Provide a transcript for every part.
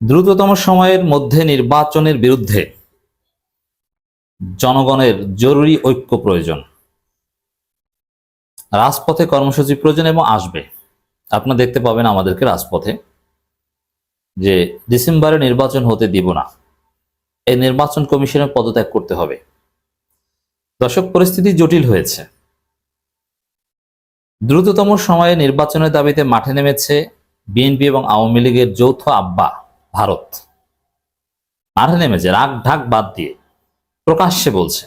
দ্রুততম সময়ের মধ্যে নির্বাচনের বিরুদ্ধে জনগণের জরুরি ঐক্য প্রয়োজন। রাজপথে কর্মসূচি প্রয়োজন এবং আসবে। আপনারা দেখতে পাবেন আমাদেরকে রাজপথে যে ডিসেম্বরে নির্বাচন হতে দিব না। এই নির্বাচন কমিশনের পদত্যাগ করতে হবে। দর্শক, পরিস্থিতি জটিল হয়েছে। দ্রুততম সময়ে নির্বাচনের দাবিতে মাঠে নেমেছে বিএনপি এবং আওয়ামী লীগের যৌথ আব্বা। ভারত। মাঠে নেমেছে রাগ ঢাক বাদ দিয়ে প্রকাশ্যে বলছে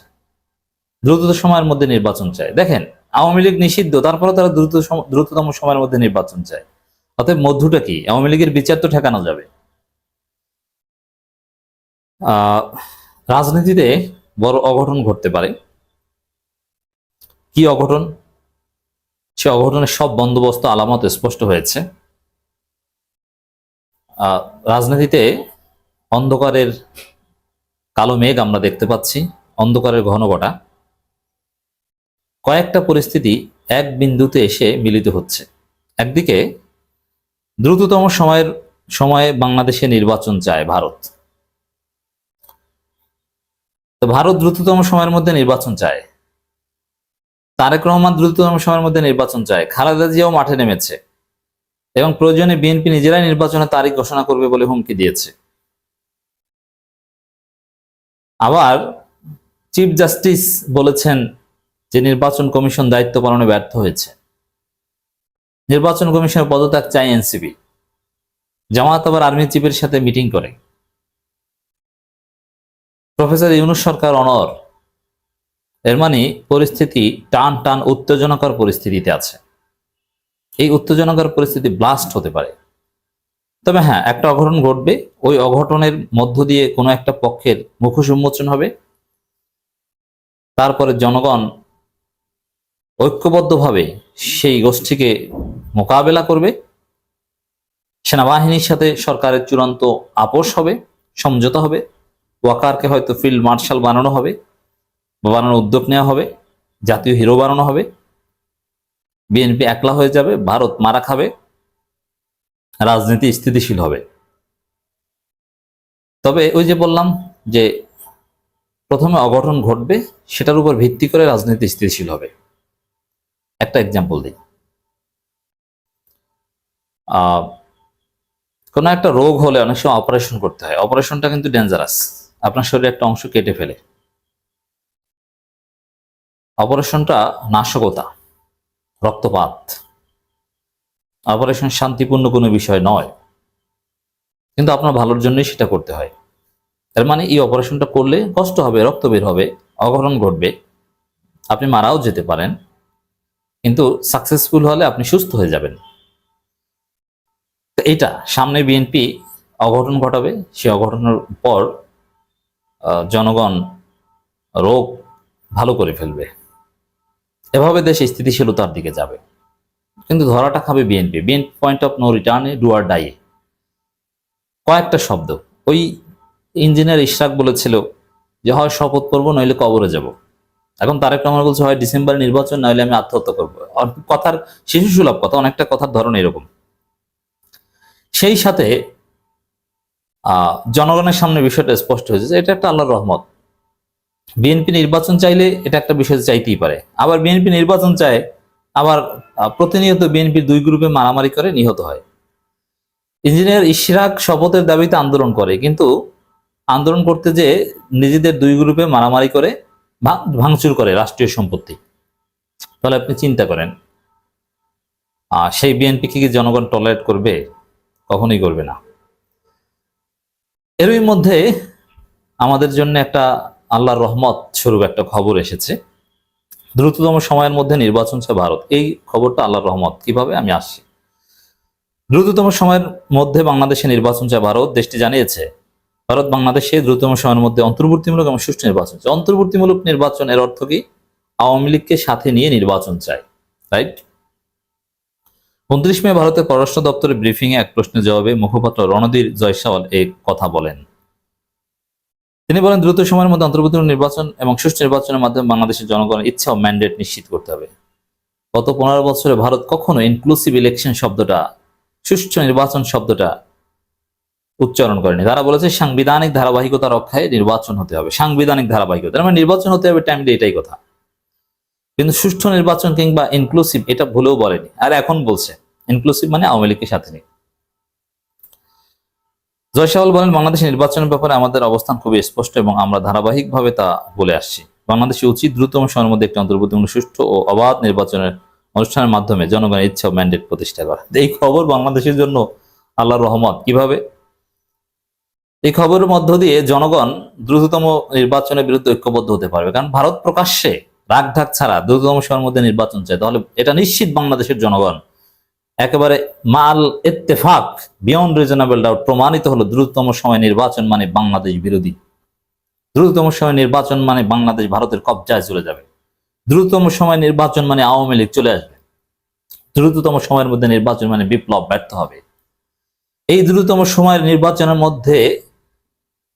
দ্রুত সময়ের মধ্যে নির্বাচন চায় দেখেন, আওয়ামী লীগ নিষিদ্ধ তারপরে তারা দ্রুত দ্রুততম সময়ের মধ্যে নির্বাচন চায়। অতএব মধ্যটা কি? আওয়ামী লীগের বিচার তো ঠেকানো যাবে। রাজনীতিতে বড় অঘটন ঘটতে পারে। কি অঘটন? সে অঘটনের সব বন্দোবস্ত আলামত স্পষ্ট হয়েছে। রাজনীতিতে অন্ধকারের কালো মেঘ আমরা দেখতে পাচ্ছি, অন্ধকারের ঘনঘটা কয়েকটা পরিস্থিতি এক বিন্দুতে এসে মিলিত হচ্ছে। একদিকে, দ্রুততম সময়ের, সময়ে বাংলাদেশে নির্বাচন চায় ভারত। তো ভারত দ্রুততম সময়ের মধ্যে নির্বাচন চায়। তারেক রহমান দ্রুততম সময়ের মধ্যে নির্বাচন চায়। খালেদা জিয়াও মাঠে নেমেছে। এবং প্রয়োজনে বিএনপি নিজেরাই নির্বাচনের তারিখ ঘোষণা করবে বলে হুমকি দিয়েছে। আবার চিফ জাস্টিস বলেছেন যে নির্বাচন কমিশন দায়িত্ব পালনে ব্যর্থ হয়েছে। নির্বাচন কমিশনের পদত্যাগ চাই এনসিপি। জামাত আবার আর্মি চিফের সাথে মিটিং করে। প্রফেসর ইউনুস সরকার অনর। এর মানে পরিস্থিতি টান টান উত্তেজনাকর পরিস্থিতিতে আছে। এই উত্তেজনাকর পরিস্থিতি ব্লাস্ট হতে পারে। তবে হ্যাঁ একটা অঘটন ঘটবে। ওই অঘটনের মধ্য দিয়ে কোনো একটা পক্ষের মুখোশ উন্মোচন হবে। তারপরে জনগণ ঐক্যবদ্ধভাবে সেই গোষ্ঠীকে মোকাবেলা করবে। সেনাবাহিনীর সাথে সরকারের চূড়ান্ত আপোষ হবে, সমঝোতা হবে। ওয়াকারকে হয়তো ফিল্ড মার্শাল বানানো হবে বানানোর উদ্যোগ নেওয়া হবে, জাতীয় হিরো বানানো হবে। বিএনপি একলা হয়ে যাবে, ভারত মারা খাবে, রাজনীতি স্থিতিশীল হবে। তবে ওই যে বললাম যে প্রথমে অঘটন ঘটবে, সেটার উপর ভিত্তি করে রাজনীতি স্থিতিশীল হবে। একটা এক্সাম্পল দিই। কোনো একটা রোগ হলে অনেক সময় অপারেশন করতে হয়। অপারেশনটা কিন্তু ডেঞ্জারাস আপনার শরীরে একটা অংশ কেটে ফেলে। অপারেশনটা নাশকতা। রক্তপাত। অপারেশন শান্তিপূর্ণ কোনো বিষয় নয়। কিন্তু আপনার ভালোর জন্যই সেটা করতে হয়। তার মানে এই অপারেশনটা করলে কষ্ট হবে, রক্ত বের হবে, অঘটন ঘটবে। আপনি মারাও যেতে পারেন, কিন্তু সাকসেসফুল হলে আপনি সুস্থ হয়ে যাবেন। তো এটা, সামনে বিএনপি অঘটন ঘটাবে, সে অঘটনের পর জনগণ রোগ ভালো করে ফেলবে। এভাবে দেশ স্থিতিশীলতার দিকে যাবে। কিন্তু ধরাটা খাবে BNP BNP point of no রিটার্নে ডুয়ার ডাইয়ে কয়েকটা শব্দ। ওই ইঞ্জিনিয়ার ইশরাক বলেছিল যে, হয় শপথ করব, নইলে কবরে যাব। এখন তারেক রহমান বলছে, হয় ডিসেম্বর নির্বাচন, নইলে আমি আত্মহত্যা করব। কথার শিশু সুলভ কথা, অনেকটা কথার ধরন এরকম। সেই সাথে জনগণের সামনে বিষয়টা স্পষ্ট হয়েছে যে, এটা একটা আল্লাহর রহমত। বিএনপি নির্বাচন চাইলে এটা একটা বিষয় চাইতেই পারে। আবার বিএনপি নির্বাচন চায়, আবার প্রতিনিয়ত বিএনপির দুই গ্রুপে মারামারি করে নিহত হয়। ইঞ্জিনিয়ার ইশরাক শপথের দাবিতে আন্দোলন করে, কিন্তু আন্দোলন করতে যে নিজেদের দুই গ্রুপে মারামারি করে ভাঙ- ভাঙচুর করে রাষ্ট্রীয় সম্পত্তি। তাহলে আপনি চিন্তা করেন সেই বিএনপি কি জনগণ টলারেট করবে? কখনোই করবে না। এরই মধ্যে আমাদের জন্য একটা আল্লাহর রহমত স্বরূপ একটা খবর এসেছে। দ্রুততম সময়ের মধ্যে নির্বাচন চায় ভারত। এই খবরটা আল্লাহর রহমত। কীভাবে? আমি আসছি। দ্রুততম সময়ের মধ্যে বাংলাদেশে নির্বাচন চায় ভারত। দেশটি জানিয়েছে, ভারত বাংলাদেশে দ্রুততম সময়ের মধ্যে অন্তর্বর্তীমূলক এবং সুষ্ঠু নির্বাচন চায় অন্তর্বর্তীমূলক নির্বাচন এর অর্থ কি? আওয়ামী লীগকে সাথে নিয়ে নির্বাচন চায় রাইট? উনত্রিশ মে ভারতের পররাষ্ট্র দপ্তরের ব্রিফিং এ এক প্রশ্নের জবাবে মুখপাত্র রণধীর জয়সওয়াল এই কথা বলেন। তিনি বলেন, দ্রুত সময়ের মধ্যে অন্তর্বর্তী নির্বাচন এবং সুষ্ঠু নির্বাচনের মাধ্যমে বাংলাদেশের জনগণের ইচ্ছা ও ম্যান্ডেট নিশ্চিত করতে হবে। গত পনেরো বছরে ভারত কখনো ইনক্লুসিভ ইলেকশন শব্দটা, সুষ্ঠু নির্বাচন শব্দটা উচ্চারণ করেনি। তারা বলেছে, সাংবিধানিক ধারাবাহিকতা রক্ষায় নির্বাচন হতে হবে। সাংবিধানিক ধারাবাহিকতা মানে নির্বাচন হতে হবে টাইমলি এটাই কথা। কিন্তু সুষ্ঠু নির্বাচন কিংবা ইনক্লুসিভ এটা ভুলেও বলেনি। আর এখন বলছে ইনক্লুসিভ মানে আওয়ামী লীগের সাথে নেই জয়সাল বলেন, বাংলাদেশ নির্বাচনের ব্যাপারে আমাদের অবস্থান খুবই স্পষ্ট এবং আমরা ধারাবাহিকভাবে তা বলে আসছি। বাংলাদেশে উচিত দ্রুততম সময়ের মধ্যে একটি অন্তর্ভুক্তিমূলক সুষ্ঠু ও অবাধ নির্বাচনের অনুষ্ঠানের মাধ্যমে জনগণের ইচ্ছা ম্যান্ডেট প্রতিষ্ঠা করা। এই খবর বাংলাদেশের জন্য আল্লাহর রহমত। কীভাবে? এই খবরের মধ্য দিয়ে জনগণ দ্রুততম নির্বাচনের বিরুদ্ধে ঐক্যবদ্ধ হতে পারবে। কারণ ভারত প্রকাশ্যে রাগ ঢাক ছাড়া দ্রুততম সময়ের মধ্যে নির্বাচন চায়। তাহলে এটা নিশ্চিত বাংলাদেশের জনগণ। একেবারে মাল ইত্তেফাক বিয়ন্ড রিজনেবল ডাউট প্রমাণিত হলো দ্রুততম সময় নির্বাচন মানে বাংলাদেশ বিরোধী। দ্রুততম সময় নির্বাচন মানে বাংলাদেশ ভারতের কবজায় চলে যাবে। দ্রুততম সময় নির্বাচন মানে আওয়ামী লীগ চলে আসবে। দ্রুততম সময়ের মধ্যে নির্বাচন মানে বিপ্লব ব্যর্থ হবে। এই দ্রুততম সময়ের নির্বাচনের মধ্যে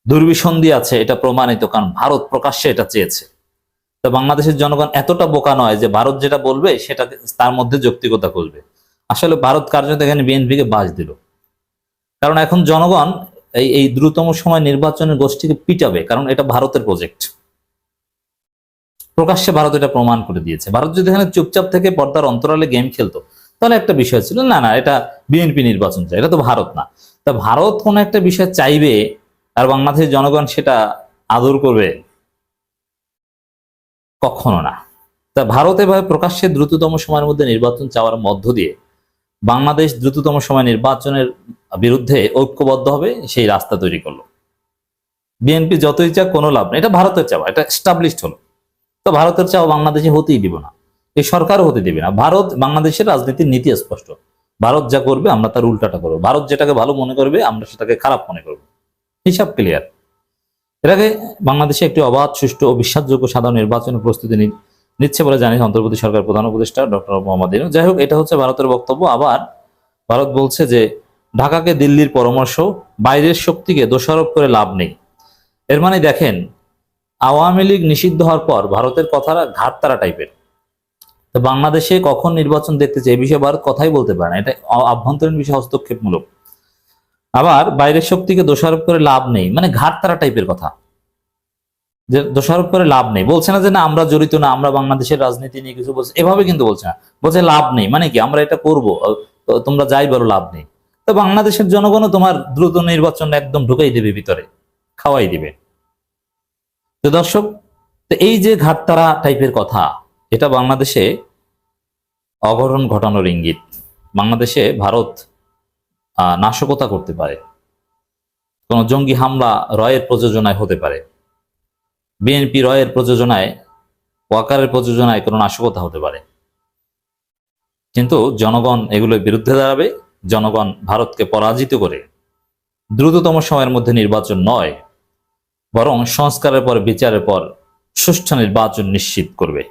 দুর্বিসন্ধি আছে, এটা প্রমাণিত কারণ ভারত প্রকাশ্যে এটা চেয়েছে। তো বাংলাদেশের জনগণ এতটা বোকা নয় যে ভারত যেটা বলবে সেটা তার মধ্যে যৌক্তিকতা খুঁজবে। আসলে ভারত কার্যত এখানে বিএনপিকে বাজ দিল। কারণ এখন জনগণ এই এই দ্রুততম সময় নির্বাচনের গোষ্ঠীকে পিটাবে, কারণ এটা ভারতের প্রজেক্ট প্রকাশ্যে ভারত এটা প্রমাণ করে দিয়েছে। ভারত যদি এখানে চুপচাপ থেকে পর্দার অন্তরালে গেম খেলতো, তাহলে একটা বিষয় ছিল, না না, এটা বিএনপি নির্বাচন চাই, এটা তো ভারত না। তা ভারত কোন একটা বিষয় চাইবে, আর বাংলাদেশের জনগণ সেটা আদর করবে, কখনো না। তা ভারত এভাবে প্রকাশ্যে দ্রুততম সময়ের মধ্যে নির্বাচন চাওয়ার মধ্য দিয়ে বাংলাদেশ দ্রুততম সময় নির্বাচনের বিরুদ্ধে ঐক্যবদ্ধ হবে, সেই রাস্তা তৈরি করল। বিএনপি যতই চাক, কোনো লাভ নেই। এটা ভারতের চাওয়া, এটা এস্টাবলিশড হলো। তো ভারতের চাওয়া বাংলাদেশে হতেই দিব না। এই সরকারও হতে দিবে না। ভারত বাংলাদেশের রাজনীতির নীতি স্পষ্ট। ভারত যা করবে, আমরা তার উল্টাটা করব। ভারত যেটাকে ভালো মনে করবে, আমরা সেটাকে খারাপ মনে করব। হিসাব ক্লিয়ার আগে বাংলাদেশে একটি অবাধ, সুষ্ঠু ও বিশ্বাসযোগ্য সাধারণ নির্বাচনের প্রস্তুতি নিচ্ছে বলে জানিয়েছে অন্তর্বর্তী সরকার প্রধান উপদেষ্টা ডক্টর মোহাম্মদ ইউনূস যাই হোক, এটা হচ্ছে ভারতের বক্তব্য। আবার ভারত বলছে যে, ঢাকাকে দিল্লির পরামর্শ, বাইরের শক্তিকে দোষারোপ করে লাভ নেই। এর মানে দেখেন, আওয়ামী লীগ নিষিদ্ধ হওয়ার পর ভারতের কথাটা ঘাটতারা টাইপের। তো বাংলাদেশে কখন নির্বাচন দেখতে চাই এই বিষয়ে ভারত কথাই বলতে পারে না। এটা আভ্যন্তরীণ বিষয় হস্তক্ষেপমূলক। আবার বাইরের শক্তিকে দোষারোপ করে লাভ নেই। মানে ঘাটতারা টাইপের কথা। যে দোষারোপ করে লাভ নেই। বলছে না যে না, আমরা জড়িত না, আমরা বাংলাদেশের রাজনীতি নিয়ে কিছু বলছে, এভাবে কিন্তু বলছে না। বলছে লাভ নেই মানে কি? আমরা এটা করব তোমরা যাই বলো, লাভ নেই। তো বাংলাদেশের জনগণও তোমার দ্রুত নির্বাচন একদম ঢুকাই দেবে ভিতরে, খাওয়াই দিবে। তো দর্শক, তো এই যে ঘাটতারা টাইপের কথা, এটা বাংলাদেশে অঘটন ঘটানোর ইঙ্গিত। বাংলাদেশে ভারত নাশকতা করতে পারে। কোন জঙ্গি হামলা, রয়ের প্রযোজনায় হতে পারে। বিএনপি রয়ের প্রযোজনায়, ওয়াকারের প্রযোজনায় কোনো নাশকতা হতে পারে। কিন্তু জনগণ এগুলোর বিরুদ্ধে দাঁড়াবে, জনগণ ভারতকে পরাজিত করে। দ্রুততম সময়ের মধ্যে নির্বাচন নয়, বরং সংস্কারের পর, বিচারের পর সুষ্ঠু নির্বাচন নিশ্চিত করবে।